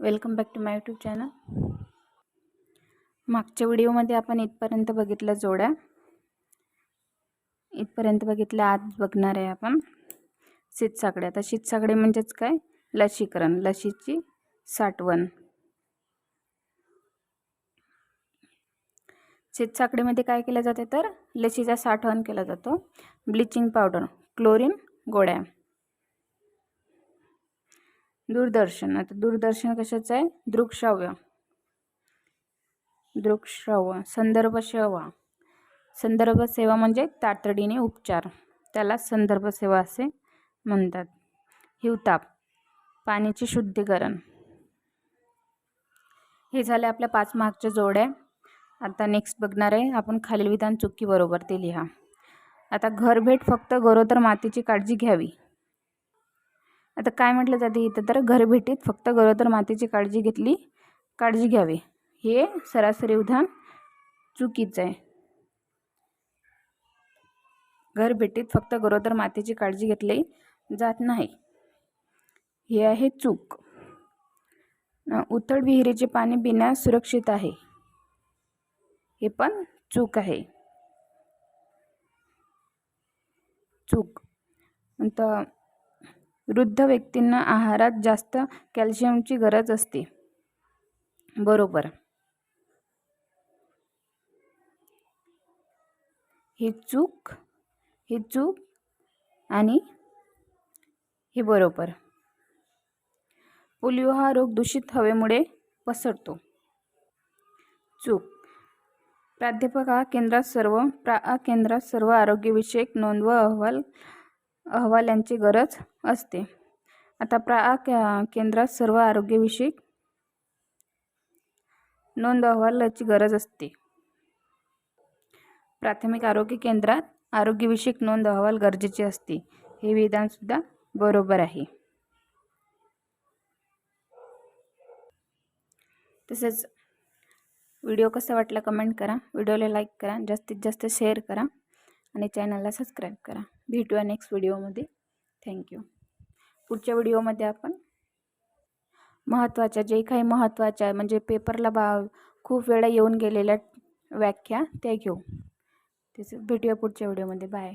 Welcome back to my YouTube channel. मागच्या व्हिडिओमध्ये आपण इथपर्यंत बघितलं जोड्या. इथपर्यंत बघितलं आज बघणार आहे आपण. शीतसाकडे आता शीतसाकडे म्हणजेच काय? लसीकरण. लसीची साठवण. शीतसाकडीमध्ये काय केलं जाते तर? लसीचा साठवण केला जातो. Bleaching powder. क्लोरीन गोळ्या. दूरदर्शन. आता दूरदर्शन कशाचं आहे? दृकश्राव्य. दृकश्राव्य. संदर्भ सेवा. संदर्भ सेवा म्हणजे तातडीने उपचार. त्याला संदर्भ सेवा असे म्हणतात. हिवताप. पाण्याचे शुद्धीकरण. हे झाले आपल्या पाच मागच्या जोड्या आता नेक्स्ट बघणार आहे. आपण खालील विधान चुकी बरोबर ते लिहा. आता घरभेट फक्त गरोदर मातेची काळजी घ्यावी. आता काय म्हटलं जाते इथं तर घरभेटीत फक्त गरोदर मातेची काळजी घेतली काळजी घ्यावी. हे सरासरी उदाहरण चुकीचं आहे. घरभेटीत फक्त गरोदर मातेची काळजी घेतली जात नाही. हे आहे चूक. उथळ विहिरीचे पाणी पिण्यास सुरक्षित आहे. हे पण चूक आहे. चूक. नंतर वृद्ध व्यक्तींना आहारात जास्त कॅल्शियमची गरज असते. बरोबर. ही चूक ही चूक आणि हे बरोबर. पोलिओ हा रोग दूषित हवेमुळे पसरतो. चूक. प्राध्यापक हा केंद्रात सर्व प्रा केंद्रात सर्व आरोग्यविषयक नोंद व अहवाल अहवालांची गरज असते. आता प्रा केंद्रात सर्व आरोग्यविषयक नोंद अहवालाची गरज असते. प्राथमिक आरोग्य केंद्रात आरोग्यविषयक नोंद अहवाल गरजेचे असते. हे विधानसुद्धा बरोबर आहे. तसेच व्हिडिओ कसा वाटला कमेंट करा. व्हिडिओला लाईक करा. जास्तीत जास्त शेअर करा. आणि चॅनलला सबस्क्राईब करा. भेटूया नेक्स्ट व्हिडिओमध्ये थँक्यू पुढच्या व्हिडिओमध्ये आपण महत्त्वाच्या जे काही महत्त्वाच्या म्हणजे पेपरला बा खूप वेळा येऊन गेलेल्या व्याख्या त्या घेऊ. त्याचं भेटूया पुढच्या व्हिडिओमध्ये बाय